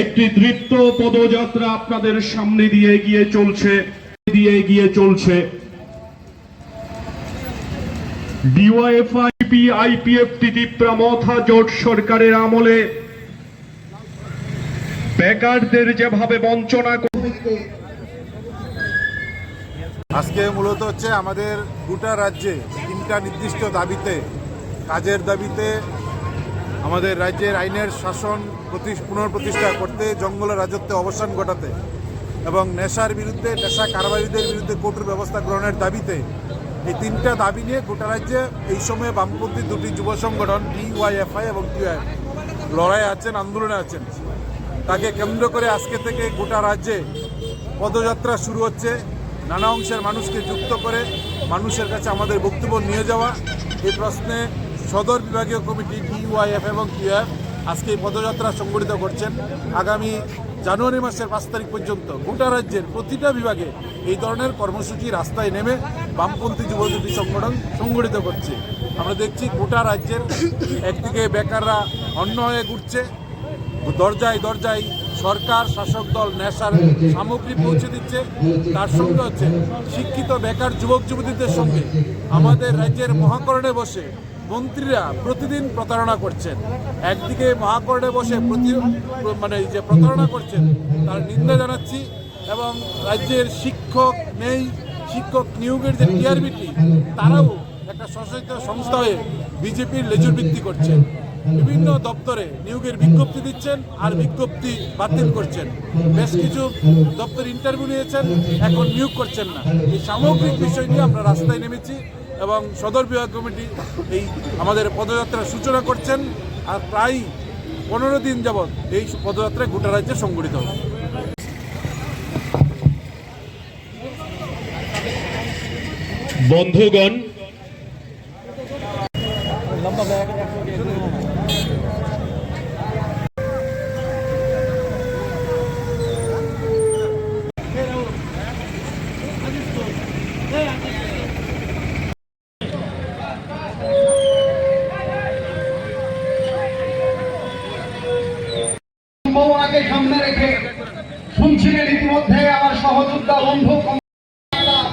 একটি দৃপ্ত পদযাত্রা আপনাদের সামনে দিয়ে এগিয়ে চলছে, দিয়ে এগিয়ে চলছে। ডিওয়াইএফআইপি আইপিএফ তিতিপ্রা মথা জোট সরকারের আমলে। বেকারদের যেভাবে বঞ্চনা আজকে মূলত হচ্ছে আমাদের গোটা রাজ্যে তিনটা নির্দিষ্ট দাবিতে, কাজের দাবিতে আমাদের রাজ্যের আইনের শাসন প্রতি- পুনঃপ্রতিষ্ঠা করতে, জঙ্গলের রাজত্বে অবসান ঘটাতে এবং নেশার বিরুদ্ধে, নেশা কারবারিদের বিরুদ্ধে কঠোর ব্যবস্থা গ্রহণের দাবিতে এই তিনটা দাবি নিয়ে গোটা রাজ্যে এই সময়ে বামপন্থী দুটি যুব সংগঠন ডিওয়াইএফআই এবং টিআই লড়াই আছেন, আন্দোলনে আছেন। তাকে কেন্দ্র করে আজকে থেকে গোটা রাজ্যে পদযাত্রা শুরু হচ্ছে। নানা অংশের মানুষকে যুক্ত করে মানুষের কাছে আমাদের বক্তব্য নিয়ে যাওয়া। এই প্রশ্নে সদর বিভাগীয় কমিটি ডিওয়াইএফ এবং টিএফ আজকে এই পদযাত্রা সংগঠিত করছেন। আগামী জানুয়ারি মাসের পাঁচ তারিখ পর্যন্ত গোটা রাজ্যের প্রতিটা বিভাগে এই ধরনের কর্মসূচি রাস্তায় নেমে বামপন্থী যুবজীবী সংগঠন সংগঠিত করছে। আমরা দেখছি গোটা রাজ্যের একদিকে বেকাররা অন্য হয়ে ঘুরছে, দরজায় দরজায় সরকার, শাসক দল, নেশার সামগ্রী পৌঁছে দিচ্ছে। তার সঙ্গে হচ্ছে শিক্ষিত বেকার যুবক যুবতীদের সঙ্গে আমাদের রাজ্যের মহাকরণে বসে মন্ত্রীরা প্রতিদিন প্রতারণা করছেন। একদিকে মহাকরণে বসে প্রতি মানে যে প্রতারণা করছেন, তার নিন্দা জানাচ্ছি এবং রাজ্যের শিক্ষক নেই, শিক্ষক নিয়োগের যে টিআরবিটি তারাও একটা স্বশাসিত সংস্থা হয়ে বিজেপির লেজুর বৃত্তি করছেন। বিভিন্ন দপ্তরে নিয়োগের বিজ্ঞপ্তি দিচ্ছেন আর বিজ্ঞপ্তি বাতিল করছেন। বেশ কিছু দপ্তর ইন্টারভিউ নিয়েছেন, এখন নিয়োগ করছেন না। এই সামগ্রিক বিষয় নিয়ে আমরা রাস্তায় নেমেছি। এবং সদর বিভাগ কমিটি এই আমাদের পদযাত্রার সূচনা করছেন আর প্রায় পনেরো দিন যাবৎ এই পদযাত্রা গোটা রাজ্যে সংগঠিত হবে। বন্ধুগণ শুনছিলেন ইতিমধ্যে আমার সহযোদ্ধা বন্ধু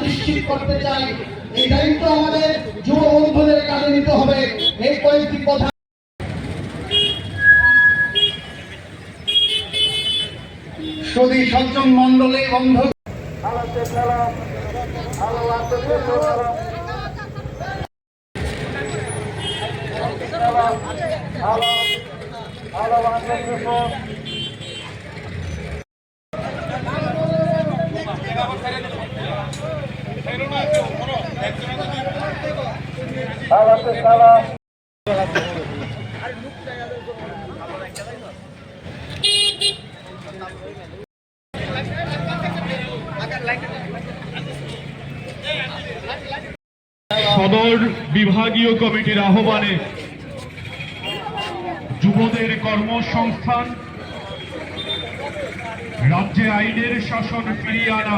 নিশ্চিত করতে চাই এই দায়িত্ব আমাদের যুব বন্ধুদের কাজে নিতে হবে এই কয়েকটি কথা সজ্জন মন্ডলী বন্ধু সদর বিভাগীয় কমিটির আহ্বানে যুবদের কর্মসংস্থান রাজ্যে আইনের শাসন ফিরিয়ে আনা